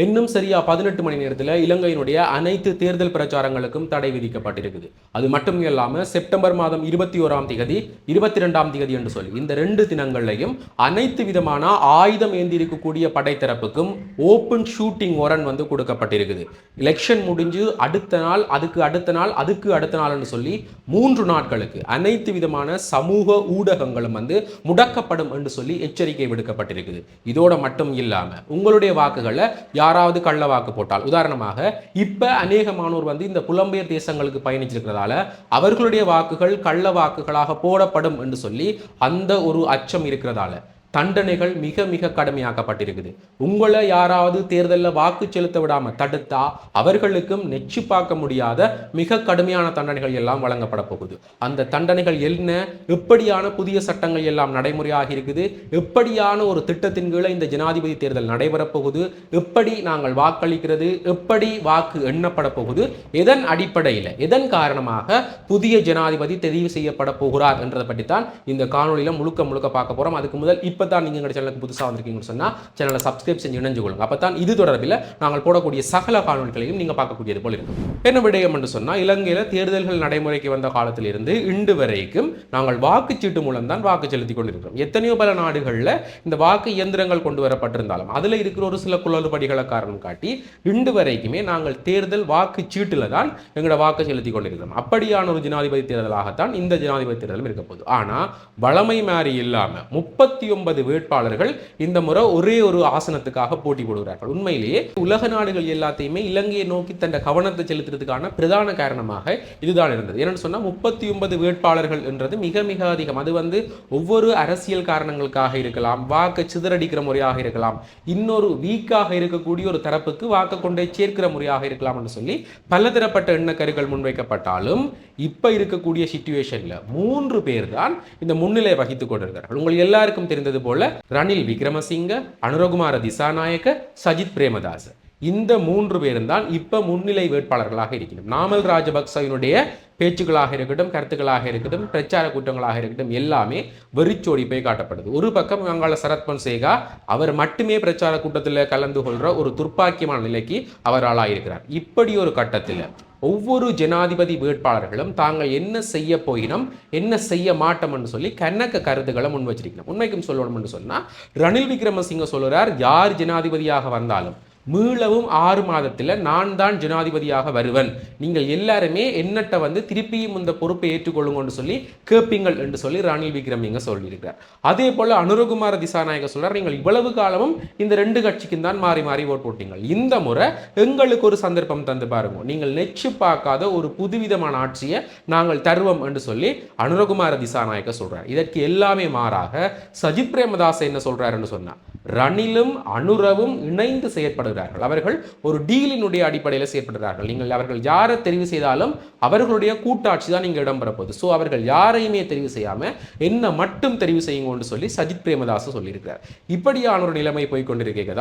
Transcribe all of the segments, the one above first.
இன்னும் சரியா பதினெட்டு மணி நேரத்தில் இலங்கையினுடைய அனைத்து தேர்தல் பிரச்சாரங்களுக்கும் தடை விதிக்கப்பட்டிருக்குது. அது மட்டும் இல்லாமல் செப்டம்பர் மாதம் இருபத்தி ஓராம் திகதி இருபத்தி ரெண்டாம் திகதி என்று சொல்லி இந்த ரெண்டு தினங்கள்லையும் அனைத்து விதமான ஆயுதம் ஏந்திருக்கக்கூடிய படைத்தரப்புக்கும் ஓப்பன் ஷூட்டிங் ஒரன் வந்து கொடுக்கப்பட்டிருக்குது. எலெக்ஷன் முடிஞ்சு அடுத்த நாள் அதுக்கு அடுத்த நாள் அதுக்கு அடுத்த நாள்னு சொல்லி மூன்று நாட்களுக்கு அனைத்து விதமான சமூக ஊடகங்களும் வந்து முடக்கப்படும் என்று சொல்லி எச்சரிக்கை விடுக்கப்பட்டிருக்குது. இதோட மட்டும் இல்லாம உங்களுடைய வாக்குகளை யாராவது கள்ள வாக்கு போட்டால். உதாரணமாக இப்ப அநேகமானோர் வந்து இந்த புலம்பெயர் தேசங்களுக்கு பயணிச்சிருக்கிறதால அவர்களுடைய வாக்குகள் கள்ள வாக்குகளாக போடப்படும் என்று சொல்லி அந்த ஒரு அச்சம் இருக்கிறதால. தண்டனைகள் மிக மிக கடுமையாக்கப்பட்டிருக்குது. உங்களை யாராவது தேர்தலில் வாக்கு செலுத்த விடாமல் தடுத்தா அவர்களுக்கும் நெச்சு பார்க்க முடியாத மிக கடுமையான தண்டனைகள் எல்லாம் வழங்கப்பட போகுது. அந்த தண்டனைகள் என்ன? எப்படியான புதிய சட்டங்கள் எல்லாம் நடைமுறையாக இருக்குது? எப்படியான ஒரு திட்டத்தின் கீழே இந்த ஜனாதிபதி தேர்தல் நடைபெறப் போகுது? எப்படி நாங்கள் வாக்களிக்கிறது? எப்படி வாக்கு எண்ணப்பட போகுது? எதன் அடிப்படையில் எதன் காரணமாக புதிய ஜனாதிபதி தெரிவு செய்யப்பட போகிறார் என்றதை பற்றி தான் இந்த காணொலியில் முழுக்க முழுக்க பார்க்க போகிறோம் அதுக்கு முதல் இப்போ இப்போ தான் நீங்கள் எங்கள் சேனலுக்கு புதுசாக வந்திருக்கீங்கன்னு சொன்னால் சேனலை சப்ஸ்கிரைப் செஞ்சு இணைஞ்சு கொள்ளுங்க. அப்போ தான் இது தொடர்பில் நாங்கள் போடக்கூடிய சகல காணொலிகளையும் நீங்கள் பார்க்கக்கூடியது போல இருக்கும். என்ன விடயம் என்று சொன்னால் இலங்கையில் தேர்தல்கள் நடைமுறைக்கு வந்த காலத்திலிருந்து இன்று வரைக்கும் நாங்கள் வாக்குச்சீட்டு மூலம் தான் வாக்கு செலுத்தி கொண்டிருக்கிறோம். எத்தனையோ பல நாடுகளில் இந்த வாக்கு இயந்திரங்கள் கொண்டு வரப்பட்டிருந்தாலும் அதில் இருக்கிற ஒரு சில குளறுபடிகளை காரணம் காட்டி இன்று வரைக்குமே நாங்கள் தேர்தல் வாக்குச்சீட்டில் தான் எங்களோட வாக்கு செலுத்தி கொண்டிருக்கிறோம். அப்படியான ஒரு ஜனாதிபதி தேர்தலாகத்தான் இந்த ஜனாதிபதி தேர்தலும் இருக்க போகுது. ஆனால் வளமை மாறி இல்லாமல் முப்பத்தி ஒன்பது வேட்பாளர்கள் இந்த முறை ஒரே ஒரு ஆசனத்துக்காக போட்டி போடுகிறார்கள். உண்மையிலேயே உலக நாடுகள் எல்லாத்தையுமே இலங்கையை நோக்கி தன் கவனத்தை செலுத்துறதுக்கான பிரதான காரணமாக இதுதான் இருந்தது. என்னன்னு சொன்னால் முப்பத்தி ஒன்பது வேட்பாளர்கள் என்றது மிக மிக அதிகம். அது வந்து ஒவ்வொரு அரசியல் காரணங்களுக்காக இருக்கலாம் வாக்கு சிதறடிக்கிற முறையாக இருக்கலாம் இன்னொரு வீக்காக இருக்கக்கூடிய ஒரு தரப்புக்கு வாக்கு கொண்டே சேர்க்கிற முறையாக இருக்கலாம் என்று சொல்லி பலதரப்பட்ட எண்ணக்கருகள் முன்வைக்கப்பட்டாலும் இப்ப இருக்கக்கூடிய சிச்சுவேஷன்ல மூன்று பேர் தான் இந்த முன்னிலை வகித்துக் கொண்டிருக்கிறார்கள். உங்கள் எல்லாருக்கும் தெரிந்தது போல ரணில் விக்ரமசிங்க அனுரகுமார திசாநாயக்க சஜித் பிரேமதாஸ். இந்த மூன்று பேரும் தான் இப்ப முன்னிலை வேட்பாளர்களாக இருக்கிறோம் நாமல் ராஜபக்சவினுடைய பேச்சுக்களாக இருக்கட்டும் கருத்துக்களாக இருக்கட்டும் பிரச்சார கூட்டங்களாக இருக்கட்டும் எல்லாமே வெறிச்சோடி போய் காட்டப்படுது. ஒரு பக்கம் வங்காள சரத் பொன்சேகா அவர் மட்டுமே பிரச்சார கூட்டத்தில் கலந்து கொள்ற ஒரு துர்ப்பாக்கியமான நிலைக்கு அவர் ஆளாயிருக்கிறார். இப்படி ஒரு கட்டத்தில் ஒவ்வொரு ஜனாதிபதி வேட்பாளர்களும் தாங்கள் என்ன செய்ய போயினோம் என்ன செய்ய மாட்டோம்னு சொல்லி கணக்க கருத்துக்களை முன் வச்சிருக்கணும் உண்மைக்கும் சொல்லணும்னு சொன்னால் ரணில் விக்ரமசிங்க சொல்கிறார் யார் ஜனாதிபதியாக வந்தாலும் மீளவும் ஆறு மாதத்தில் நான் தான் ஜனாதிபதியாக வருவன். நீங்கள் எல்லாருமே என்னட்ட வந்து திருப்பியும் இந்த பொறுப்பை ஏற்றுக்கொள்ளுங்கன்னு சொல்லி கேட்பீங்கள் என்று சொல்லி ரணில் விக்ரமிங்க சொல்லியிருக்கிறார். அதே போல் அனுரகுமார திசாநாயக சொல்றார் நீங்கள் இவ்வளவு காலமும் இந்த ரெண்டு கட்சிக்கும் தான் மாறி மாறி ஓட் போட்டீங்கள். இந்த முறை எங்களுக்கு ஒரு சந்தர்ப்பம் தந்து பாருங்க. நீங்கள் நெச்சு பார்க்காத ஒரு புதுவிதமான ஆட்சியை நாங்கள் தருவோம் என்று சொல்லி அனுரகுமார திசாநாயக்க சொல்றார். இதற்கு எல்லாமே மாறாக சஜித் பிரேமதாஸ் என்ன சொல்றாருன்னு சொன்னார் ரணிலும் அனுரவும் இணைந்து செயற்படுகிறார்கள். அவர்கள் ஒரு டீலினுடைய அடிப்படையில் செயற்படுகிறார்கள். நீங்கள் அவர்கள் யாரை தெரிவு செய்தாலும் அவர்களுடைய கூட்டாட்சி தான் இங்கே இடம்பெற போகுது ஸோ அவர்கள் யாரையுமே தெரிவு செய்யாமல் என்ன மட்டும் தெரிவு செய்யுங்கன்னு சொல்லி சஜித் பிரேமதாசு சொல்லியிருக்கிறார். இப்படியான ஒரு நிலைமை போய்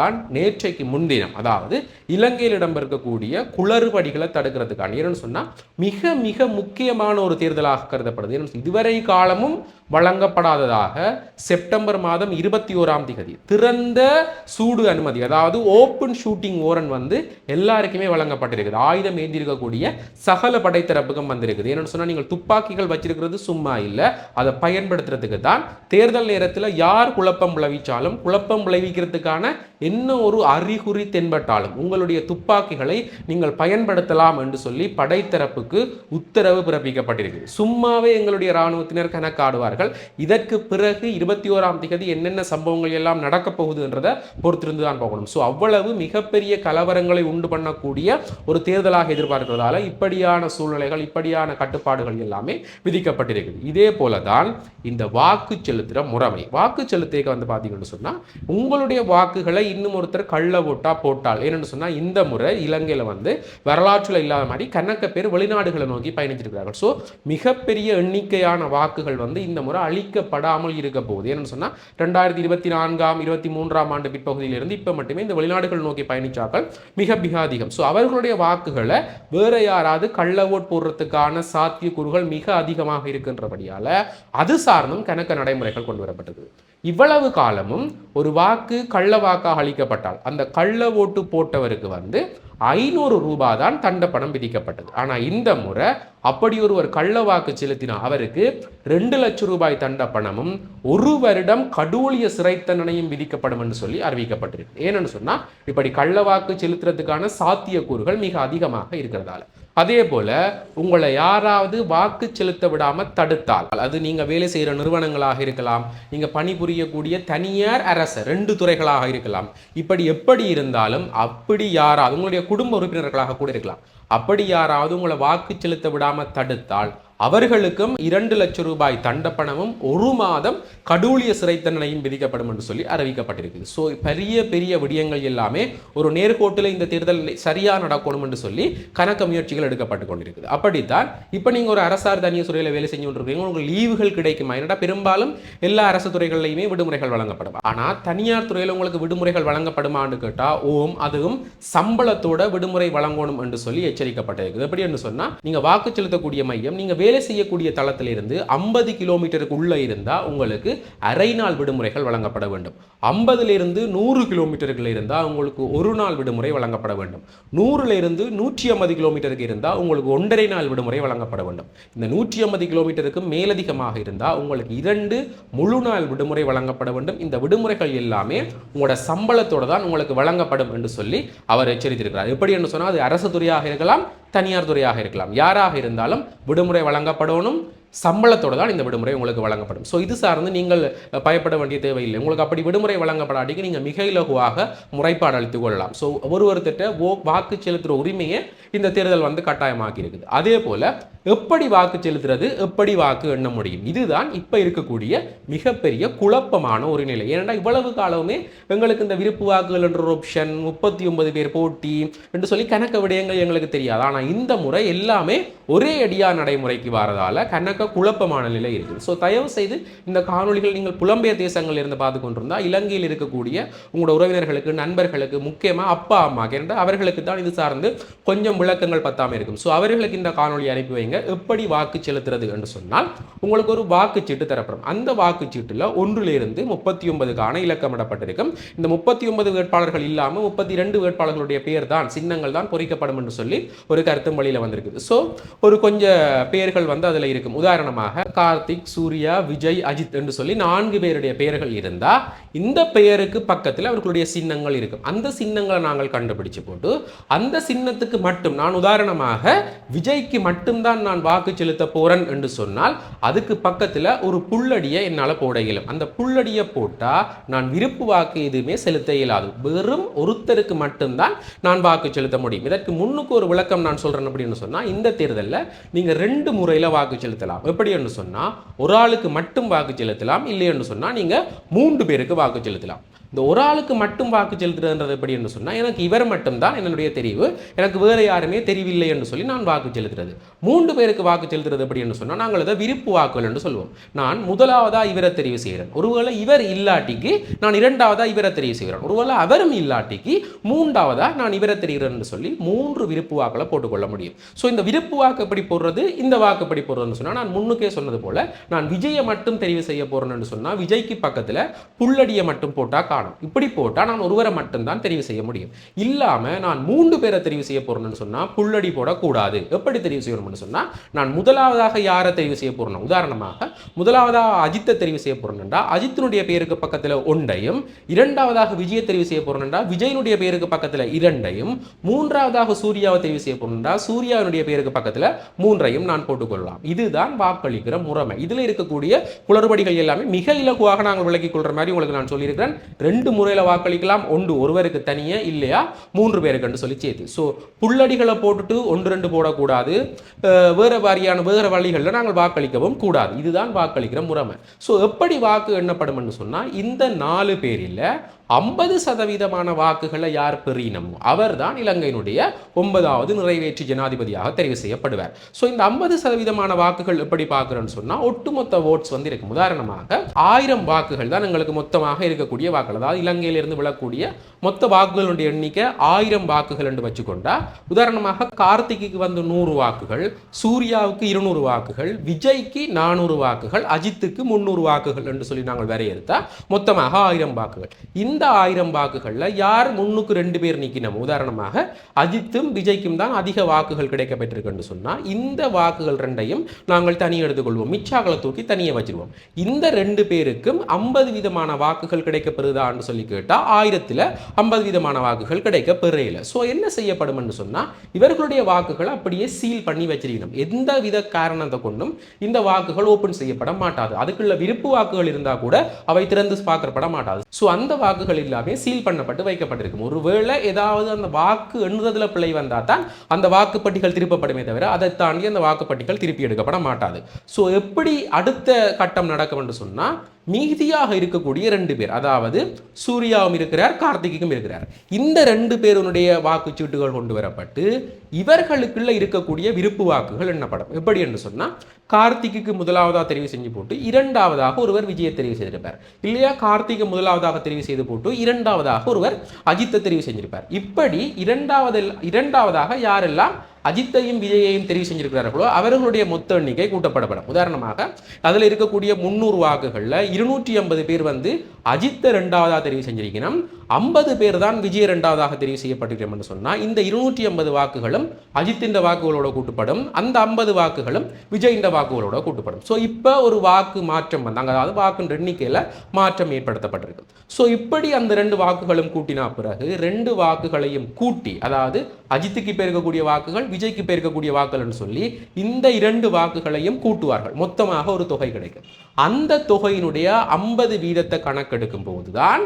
தான் நேற்றைக்கு முன்தினம். அதாவது இலங்கையில் இடம்பெறக்கூடிய குளறுபடிகளை தடுக்கிறதுக்கான ஏன்னு சொன்னால் மிக மிக முக்கியமான ஒரு தேர்தலாக கருதப்படுது. ஏன்னு இதுவரை காலமும் வழங்கப்படாததாக செப்டம்பர் மாதம் இருபத்தி ஓராம் திகதி. திறந்த சூடு அனுமதி அதாவது ஓப்பன் ஷூட்டிங் ஓரன் வந்து எல்லாருக்குமே வழங்கப்பட்டிருக்குது. ஆயுதம் ஏந்திருக்கக்கூடிய சகல படைத்தரப்புக்கும் வந்திருக்குது. என்னென்னு சொன்னால் நீங்கள் துப்பாக்கிகள் வச்சிருக்கிறது சும்மா இல்லை. அதை பயன்படுத்துறதுக்கு தான் தேர்தல் நேரத்தில் யார் குழப்பம் விளைவிச்சாலும் குழப்பம் விளைவிக்கிறதுக்கான என்ன ஒரு அறிகுறி தென்பட்டாலும் உங்களுடைய துப்பாக்கிகளை நீங்கள் பயன்படுத்தலாம் என்று சொல்லி படைத்தரப்புக்கு உத்தரவு பிறப்பிக்கப்பட்டிருக்கு சும்மாவே எங்களுடைய இராணுவத்தினர் கணக்காடுவார்கள் இதற்கு பிறகு இருபத்தி ஓராம் தேதி என்னென்ன சம்பவங்கள் எல்லாம் நடக்கப் போகுதுன்றதை பொறுத்திருந்து தான் போகணும் ஸோ அவ்வளவு மிகப்பெரிய கலவரங்களை உண்டு பண்ணக்கூடிய ஒரு தேர்தலாக எதிர்பார்க்கிறதால இப்படியான சூழ்நிலைகள் இப்படியான கட்டுப்பாடுகள் எல்லாமே விதிக்கப்பட்டிருக்குது. இதே போல தான் இந்த வாக்கு செலுத்துகிற முறைமை. வாக்கு செலுத்திக்க வந்து பார்த்தீங்கன்னு சொன்னால் உங்களுடைய வாக்குகளை இன்னும் ஒருத்தர் கள்ள ஓட்டா போட்டால் என்னன்னு சொன்னால் இந்த முறை இலங்கையில் வந்து வரலாற்றில் இல்லாத மாதிரி கணக்க பேர் வெளிநாடுகளை நோக்கி பயணிச்சிருக்கிறார்கள் ஸோ மிகப்பெரிய எண்ணிக்கையான வாக்குகள் வந்து இந்த முறை அழிக்கப்படாமல் இருக்க போகுது. என்னன்னு சொன்னால் ரெண்டாயிரத்தி இருபத்தி நான்காம் இருபத்தி மூன்றாம் ஆண்டு பிற்பகுதியிலிருந்து இப்போ மட்டுமே இந்த வெளிநாடுகள் நோக்கி பயணிச்சாக்கள் மிக மிக அதிகம் ஸோ அவர்களுடைய வாக்குகளை வேற யாராவது கள்ள ஓட் போடுறதுக்கான சாத்தியக்கூறுகள் மிக அதிகமாக இருக்கின்றபடியால அது சார்ந்தும் கணக்க நடைமுறைகள் கொண்டு வரப்பட்டது. இவ்வளவு காலமும் ஒரு வாக்கு கள்ள வாக்காக அளிக்கப்பட்டால் அந்த கள்ள ஓட்டு போட்டவருக்கு வந்து ஐநூறு ரூபாய் தான் தண்டப்பணம் விதிக்கப்பட்டது. ஆனால் இந்த முறை அப்படி ஒருவர் கள்ள வாக்கு செலுத்தினா அவருக்கு ரெண்டு லட்சம் ரூபாய் தண்டப்பணமும் ஒரு வருடம் கடூழிய சிறை தண்டனையும் விதிக்கப்படும் என்று சொல்லி அறிவிக்கப்பட்டிருக்கு. ஏன்னு சொன்னால் இப்படி கள்ள வாக்கு செலுத்துறதுக்கான சாத்தியக்கூறுகள் மிக அதிகமாக இருக்கிறதால. அதே போல் உங்களை யாராவது வாக்கு செலுத்த விடாமல் தடுத்தால். அது நீங்கள் வேலை செய்கிற நிறுவனங்களாக இருக்கலாம். நீங்கள் பணிபுரியக்கூடிய தனியார் அரசு ரெண்டு துறைகளாக இருக்கலாம். இப்படி எப்படி இருந்தாலும் அப்படி யாராவது உங்களுடைய குடும்ப உறுப்பினர்களாக கூட இருக்கலாம். அப்படி யாராவது உங்களை வாக்கு செலுத்த விடாமல் தடுத்தால் அவர்களுக்கும் இரண்டு லட்சம் ரூபாய் தண்டப்பணமும் ஒரு மாதம் கடூழிய சிறை தண்டனையும் விதிக்கப்படும் என்று சொல்லி அறிவிக்கப்பட்டிருக்குது. ஸோ பெரிய பெரிய விடயங்கள் எல்லாமே ஒரு நேர்கோட்டில் இந்த தேர்தல் சரியாக நடக்கணும் என்று சொல்லி கணக்க முயற்சிகள் எடுக்கப்பட்டு கொண்டிருக்குது. அப்படித்தான் இப்போ நீங்கள் ஒரு அரசார் தனியார் துறையில் வேலை செஞ்சு கொண்டிருக்கீங்க உங்களுக்கு லீவுகள் கிடைக்குமா? என்னடா பெரும்பாலும் எல்லா அரசு துறைகளிலையுமே விடுமுறைகள் வழங்கப்படும். ஆனால் தனியார் துறையில் உங்களுக்கு விடுமுறைகள் வழங்கப்படுமான்னு கேட்டால் ஓம் அதுவும் சம்பளத்தோட விடுமுறை வழங்கணும் என்று சொல்லி எச்சரிக்கப்பட்டிருக்குது. எப்படி என்று சொன்னால் நீங்கள் வாக்கு செலுத்தக்கூடிய மையம் நீங்கள் வேலை செய்யக்கூடிய தளத்திலிருந்து ஐம்பது கிலோமீட்டருக்கு உள்ளே இருந்தால் உங்களுக்கு அரை நாள் விடுமுறைகள் வழங்கப்பட வேண்டும். ஐம்பதுல இருந்து நூறு கிலோமீட்டர்கள் இருந்தால் உங்களுக்கு ஒரு நாள் விடுமுறை வழங்கப்பட வேண்டும். நூறுலேருந்து நூற்றி ஐம்பது கிலோமீட்டருக்கு இருந்தால் உங்களுக்கு ஒன்றரை நாள் விடுமுறை வழங்கப்பட வேண்டும். இந்த நூற்றி ஐம்பது கிலோமீட்டருக்கு மேலதிகமாக இருந்தால் உங்களுக்கு இரண்டு முழு நாள் விடுமுறை வழங்கப்பட வேண்டும். இந்த விடுமுறைகள் எல்லாமே உங்களோட சம்பளத்தோடு தான் உங்களுக்கு வழங்கப்படும் என்று சொல்லி அவர் எச்சரித்திருக்கிறார். எப்படி என்று சொன்னால் அது அரசு துறையாக இருக்கலாம் தனியார் துறையாக இருக்கலாம். யாராக இருந்தாலும் விடுமுறை வழங்கப்படணும். சம்பளத்தோடு தான் இந்த விடுமுறை உங்களுக்கு வழங்கப்படும். ஸோ இது சார்ந்து நீங்கள் பயப்பட வேண்டிய தேவையில்லை. உங்களுக்கு அப்படி விடுமுறை வழங்கப்படாட்டிக்கு நீங்கள் மிக இலகுவாக முறைப்பாடு அளித்துக் கொள்ளலாம். ஸோ ஒரு திட்ட ஓ வாக்கு செலுத்துகிற உரிமையை இந்த தேர்தல் வந்து கட்டாயமாக்கி இருக்குது. அதே போல் எப்படி வாக்கு செலுத்துறது எப்படி வாக்கு எண்ண முடியும்? இதுதான் இப்போ இருக்கக்கூடிய மிகப்பெரிய குழப்பமான ஒரு நிலை. ஏனென்றால் இவ்வளவு காலமுமே எங்களுக்கு இந்த விருப்பு வாக்குகள் என்ற ஒரு ஆப்ஷன் முப்பத்தி ஒன்பது பேர் போட்டி என்று சொல்லி கணக்க விடயங்கள் எங்களுக்கு தெரியாது. ஆனால் இந்த முறை எல்லாமே ஒரே அடியா நடைமுறைக்கு வரதால கணக்க குழப்பமான நிலை இருக்குது. ஸோ தயவு செய்து இந்த காணொளிகள் நீங்கள் புலம்பெயர் தேசங்களில் இருந்து பார்த்து கொண்டிருந்தால் இலங்கையில் இருக்கக்கூடிய உங்களோட உறவினர்களுக்கு நண்பர்களுக்கு முக்கியமாக அப்பா அம்மா கேட்டால் அவர்களுக்கு தான் இது சார்ந்து கொஞ்சம் விளக்கங்கள் பத்தாம இருக்கும். ஸோ அவர்களுக்கு இந்த காணொலி அனுப்பி வைங்க. எப்படி வாக்கு செலுத்துறது என்று சொன்னால் உங்களுக்கு ஒரு வாக்குச்சீட்டு தரப்படும். அந்த வாக்குச்சீட்டில் ஒன்றிலிருந்து முப்பத்தி ஒன்பதுக்கான இலக்கமிடப்பட்டிருக்கும் இந்த முப்பத்தி ஒன்பது வேட்பாளர்கள் இல்லாமல் முப்பத்தி ரெண்டு வேட்பாளர்களுடைய பேர் தான் சின்னங்கள் தான் பொறிக்கப்படும் என்று சொல்லி ஒரு கருத்தும் வழியில் வந்திருக்குது. ஸோ ஒரு கொஞ்சம் பெயர்கள் வந்து அதில் இருக்கும். உதாரணமாக கார்த்திக் சூர்யா விஜய் அஜித் என்று சொல்லி நான்கு பேருடைய பெயர்கள் இருந்தா இந்த பெயருக்கு பக்கத்தில் அவர்களுடைய சின்னங்கள் இருக்கும். அந்த சின்னங்களை நாங்கள் கண்டுபிடிச்சு போட்டு அந்த சின்னத்துக்கு மட்டும் நான் உதாரணமாக விஜய்க்கு மட்டும்தான் நான் வாக்கு செலுத்த போறேன் என்று சொன்னால் அதுக்கு பக்கத்தில் ஒரு புள்ளடியை என்னால் போட இயலும். அந்த புள்ளடியை போட்டால் நான் விருப்பு வாக்கு எதுவுமே செலுத்த இயலாது. வெறும் ஒருத்தருக்கு மட்டும்தான் நான் வாக்கு செலுத்த முடியும். இதற்கு முன்னுக்கு ஒரு விளக்கம் நான் சொல்றேன் அப்படின்னு சொன்னால் இந்த தேர்தலில் நீங்கள் ரெண்டு முறையில் வாக்கு செலுத்தலாம். எப்படி என்று சொன்னால் ஒரு ஆளுக்கு மட்டும் வாக்கு செலுத்தலாம் இல்லை என்று சொன்னால் நீங்கள் மூன்று பேருக்கு வாக்கு செலுத்தலாம். இந்த ஒரு ஆளுக்கு மட்டும் வாக்கு செலுத்துறதுன்றது எப்படி என்று சொன்னால் எனக்கு இவர் மட்டும்தான் என்னுடைய தெரிவு எனக்கு வேறு யாருமே தெரிவில்லை என்று சொல்லி நான் வாக்கு செலுத்துறது. மூன்று பேருக்கு வாக்கு செலுத்துறது எப்படி என்று சொன்னால் நாங்கள் அதை விருப்பு வாக்குகள் என்று சொல்லுவோம் நான் முதலாவதா இவரை தெரிவு செய்கிறேன். ஒருவேளை இவர் இல்லாட்டிக்கு நான் இரண்டாவதாக இவரை தெரிவு செய்கிறேன். ஒருவேளை அவரும் இல்லாட்டிக்கு மூன்றாவதா நான் இவரை தெரிகிறேன் என்று சொல்லி மூன்று விருப்பு வாக்களை போட்டுக்கொள்ள முடியும். ஸோ இந்த விருப்பு வாக்கு எப்படி போடுறது இந்த வாக்கு எப்படி போடுறதுன்னு சொன்னால் நான் முன்னுக்கே சொன்னது போல நான் விஜயை மட்டும் தெரிவு செய்ய போறேன்னு சொன்னால் விஜய்க்கு பக்கத்தில் புள்ளடியை மட்டும் போட்டால் காணும். இப்படி போட்டால் நான் ஒருவரை மட்டும்தான் தெரிவு செய்ய முடியும். இல்லாமல் நான் மூன்று பேரை தெரிவு செய்ய போறேன்னு சொன்னால் புள்ளடி போடக்கூடாது. எப்படி தெரிவு செய்யணும்னு சொன்னால் நான் முதலாவதாக யாரை தெரிவு செய்ய போறேன் உதாரணமாக முதலாவதாக அஜித்தை தெரிவு செய்ய போறேன்டா அஜித்தினுடைய பேருக்கு பக்கத்தில் ஒன்றையும் இரண்டாவதாக விஜயை தெரிவு செய்ய போறேன்டா விஜயனுடைய பேருக்கு பக்கத்தில் இரண்டையும் மூன்றாவதாக சூர்யாவை தெரிவு செய்ய போறேன்டா சூர்யாவினுடைய பேருக்கு பக்கத்தில் மூன்றையும் நான் போட்டுக்கொள்ளலாம். இதுதான் வாக்களிக்கிற முறைமை. இதில் இருக்கக்கூடிய குளறுபடிகள் எல்லாமே மிக இலகுவாக நாங்கள் விளக்கிக் கொள்ற மாதிரி உங்களுக்கு நான் சொல்லியிருக்கிறேன். ரெண்டு முறையில் வாக்களிக்கலாம். ஒன்று ஒருவருக்கு தனியே இல்லையா? மூன்று பேருக்குன்னு சொல்லி சேர்த்து. ஸோ புள்ளடிகளை போட்டுட்டு ஒன்று ரெண்டு போடக்கூடாது. வேறு வாரியான வேறு வழிகளில் நாங்கள் வாக்களிக்கவும் கூடாது. இதுதான் வாக்களிக்கிற முறைமை. ஸோ எப்படி வாக்கு எண்ணப்படும்னு சொன்னால் இந்த நாலு பேரில் ஐம்பது சதவீதமான வாக்குகளை யார் பெறினமோ அவர்தான் இலங்கையினுடைய ஒன்பதாவது நிறைவேற்று ஜனாதிபதியாக தெரிவு செய்யப்படுவார். ஸோ இந்த ஐம்பது சதவீதமான வாக்குகள் எப்படி பார்க்குறோன்னு சொன்னால் ஒட்டுமொத்த ஓட்ஸ் வந்து இருக்கும். உதாரணமாக ஆயிரம் வாக்குகள் தான் எங்களுக்கு மொத்தமாக இருக்கக்கூடிய வாக்குகள். அதாவது இலங்கையிலிருந்து விழக்கூடிய மொத்த வாக்குகளுடைய எண்ணிக்கை ஆயிரம் வாக்குகள் என்று வச்சுக்கொண்டா உதாரணமாக கார்த்திகைக்கு வந்து நூறு வாக்குகள் சூர்யாவுக்கு இருநூறு வாக்குகள் விஜய்க்கு நானூறு வாக்குகள் அஜித்துக்கு முந்நூறு வாக்குகள் என்று சொல்லி நாங்கள் வரையறுத்தா மொத்தமாக ஆயிரம் வாக்குகள். இந்த இந்த ஆயிரம் வாக்குகளில் யார் முன்னுக்கு ரெண்டு பேர் நிற்கணும் உதாரணமாக அஜித்தும் விஜய்க்கும் தான் அதிக வாக்குகள் கிடைக்க பெற்றிருக்குன்னு சொன்னால் இந்த வாக்குகள் ரெண்டையும் நாங்கள் தனி எடுத்துக்கொள்வோம். மிச்சாக்களை தூக்கி தனியே வச்சிருவோம். இந்த ரெண்டு பேருக்கும் ஐம்பது விதமான வாக்குகள் கிடைக்கப்பெறுதான்னு சொல்லி கேட்டால் ஆயிரத்தில் ஐம்பது விதமான வாக்குகள் கிடைக்க பெறையில் ஸோ என்ன செய்யப்படும்னு சொன்னால் இவர்களுடைய வாக்குகளை அப்படியே சீல் பண்ணி வச்சிருக்கணும். எந்த வித காரணத்தை கொண்டும் இந்த வாக்குகள் ஓப்பன் செய்யப்பட மாட்டாது. அதுக்குள்ள விருப்பு வாக்குகள் இருந்தால் கூட அவை திறந்து பார்க்கப்பட மாட்டாது. ஸோ அந்த வாக்குகள் எல்லாமே சீல் பண்ணப்பட்டு வைக்கப்பட்டிருக்கும். ஒருவேளை ஏதாவது அந்த வாக்கு எண்ணுறதுல பிழை வந்தால் தான் அந்த வாக்குப்பட்டிகள் திருப்பப்படுமே தவிர அதை தாண்டி அந்த வாக்குப்பட்டிகள் திருப்பி எடுக்கப்பட மாட்டாது. ஸோ எப்படி அடுத்த கட்டம் நடக்கும் என்று சொன்னால் மீதியாக இருக்கக்கூடிய ரெண்டு பேர். அதாவது சூர்யாவும் இருக்கிறார் கார்த்திகையும் இருக்கிறார். இந்த ரெண்டு பேருனுடைய வாக்குச்சீட்டுகள் கொண்டு வரப்பட்டு இவர்களுக்குள்ள இருக்கக்கூடிய விருப்பு வாக்குகள் எண்ணப்படும். எப்படி என்று சொன்னால் கார்த்திக்கு முதலாவதாக தெரிவு செஞ்சு போட்டு இரண்டாவதாக ஒருவர் விஜயை தெரிவு செய்திருப்பார். இல்லையா? கார்த்திகை முதலாவதாக தெரிவு செய்து போட்டு இரண்டாவதாக ஒருவர் அஜித்தை தெரிவு செஞ்சிருப்பார். இப்படி இரண்டாவது இரண்டாவதாக யாரெல்லாம் அஜித்தையும் விஜயையும் தெரிவு செஞ்சிருக்கிறார்களோ அவர்களுடைய மொத்த எண்ணிக்கை கூட்டப்படப்படும். உதாரணமாக அதில் இருக்கக்கூடிய முன்னூறு வாக்குகளில் இருநூற்றி ஐம்பது பேர் வந்து அஜித்தை ரெண்டாவதாக தெரிவு செஞ்சிருக்கணும். ஐம்பது பேர் தான் விஜய் ரெண்டாவதாக தெரிவு என்று சொன்னால் இந்த இருநூற்றி ஐம்பது வாக்குகளும் அஜித்தின் வாக்குகளோட கூட்டுப்படும். அந்த ஐம்பது வாக்குகளும் விஜயின் வாக்குகளோட கூட்டுப்படும். ஸோ இப்போ ஒரு வாக்கு மாற்றம் வந்தாங்க. அதாவது வாக்குன்ற எண்ணிக்கையில் மாற்றம் ஏற்படுத்தப்பட்டிருக்கு. ஸோ இப்படி அந்த ரெண்டு வாக்குகளும் கூட்டினா பிறகு ரெண்டு வாக்குகளையும் கூட்டி அதாவது அஜித்துக்கு பெருக்கக்கூடிய வாக்குகள் விஜய்க்கு பெருக்கக்கூடிய வாக்குகள்னு சொல்லி இந்த இரண்டு வாக்குகளையும் கூட்டுவார்கள். மொத்தமாக ஒரு தொகை கிடைக்கும். அந்த தொகையினுடைய ஐம்பது வீதத்தை கணக்கு கணக்கெடுக்கும் போதுதான்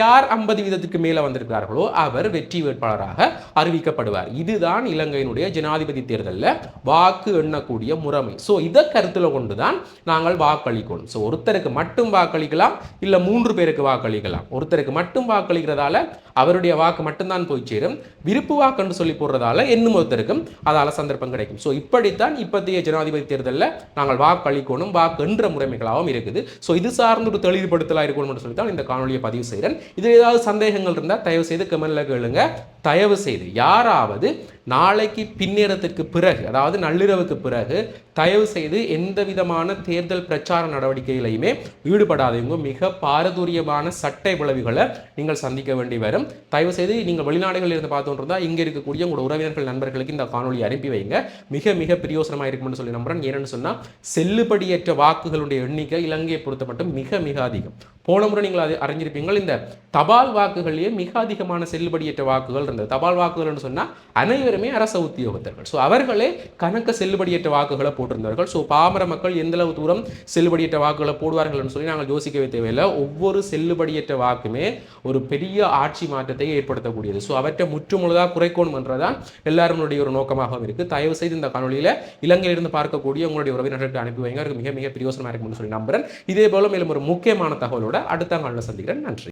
யார் ஐம்பது வீதத்துக்கு மேலே வந்திருக்கிறார்களோ அவர் வெற்றி வேட்பாளராக அறிவிக்கப்படுவார். இதுதான் இலங்கையினுடைய ஜனாதிபதி தேர்தலில் வாக்கு எண்ணக்கூடிய முறைமை. ஸோ இதை கருத்தில் கொண்டு தான் நாங்கள் வாக்களிக்கணும். ஸோ ஒருத்தருக்கு மட்டும் வாக்களிக்கலாம் இல்லை மூன்று பேருக்கு வாக்களிக்கலாம். ஒருத்தருக்கு மட்டும் வாக்களிக்கிறதால அவருடைய வாக்கு மட்டும்தான் போய் சேரும். விருப்பு வாக்குன்னு சொல்லி போடுறதால இன்னும் ஒருத்தருக்கும் அதால் சந்தர்ப்பம் கிடைக்கும். ஸோ இப்படித்தான் இப்போதைய ஜனாதிபதி தேர்தலில் நாங்கள் வாக்களிக்கணும் வாக்கு என்ற முறைமைகளாகவும் இருக்குது. ஸோ இது சார்ந்து ஒரு தெளிவுபடுத்தலாக இருக்கணும்னு சொல்லி தான் இந்த காணொலியை பதிவு செய்கிறேன் இதில் ஏதாவது சந்தேகங்கள் இருந்தால் தயவு செய்து கமெண்டில் கேளுங்க. தயவு செய்து யாராவது நாளைக்கு பின்னேறத்துக்கு பிறகு அதாவது நள்ளிரவுக்கு பிறகு தயவு செய்து எந்த விதமான தேர்தல் பிரச்சார நடவடிக்கைகளையுமே ஈடுபடாதவங்க மிக பாரதூரியமான சட்ட விளைவுகளை நீங்கள் சந்திக்க வேண்டி வரும். தயவு செய்து நீங்கள் வெளிநாடுகளில் இருந்து பார்த்தோம் இருந்தால் இங்கே இருக்கக்கூடிய உங்களோட உறவினர்கள் நண்பர்களுக்கு இந்த காணொலி அனுப்பி வைங்க. மிக மிக பிரியோசனமாக இருக்கும்னு சொல்லி நம்புறேன். ஏன்னு சொன்னால் செல்லுபடியற்ற வாக்குகளுடைய எண்ணிக்கை இலங்கையை பொறுத்த மட்டும் மிக மிக அதிகம். போன முறை நீங்கள் அது அறிஞ்சிருப்பீங்கள். இந்த தபால் வாக்குகளிலேயே மிக அதிகமான செல்லுபடியற்ற வாக்குகள் இருந்தது. தபால் வாக்குகள்னு சொன்னால் அனைவரும் அரச உத்தியோகத்தர்கள். ஸோ அவர்களே கணக்க செல்லுபடியற்ற வாக்குகளை போட்டிருந்தார்கள். ஸோ பாமர மக்கள் எந்தளவு தூரம் செல்லுபடியற்ற வாக்குகளை போடுவார்கள்னு சொல்லி நாங்கள் யோசிக்கவே தேவையில்லை. ஒவ்வொரு செல்லுபடியற்ற வாக்குமே ஒரு பெரிய ஆட்சி மாற்றத்தை ஏற்படுத்தக்கூடியது. ஸோ அவற்றை முற்றுமுழுதாக குறைக்கணும் என்றதான் எல்லாருடைய ஒரு நோக்கமாகவும் இருக்குது தயவு செய்து இந்த காணொலியில் இலங்கையிலிருந்து பார்க்கக்கூடிய உங்களுடைய உறவினர்களுக்கு அனுப்பி வைங்க. அவருக்கு மிக மிக பிரியோசனமாக இருக்கும்னு சொல்லி நம்புறேன். இதே போல மேலும் ஒரு முக்கியமான தகவலோட அடுத்த காலில் சந்திக்கிறேன். நன்றி.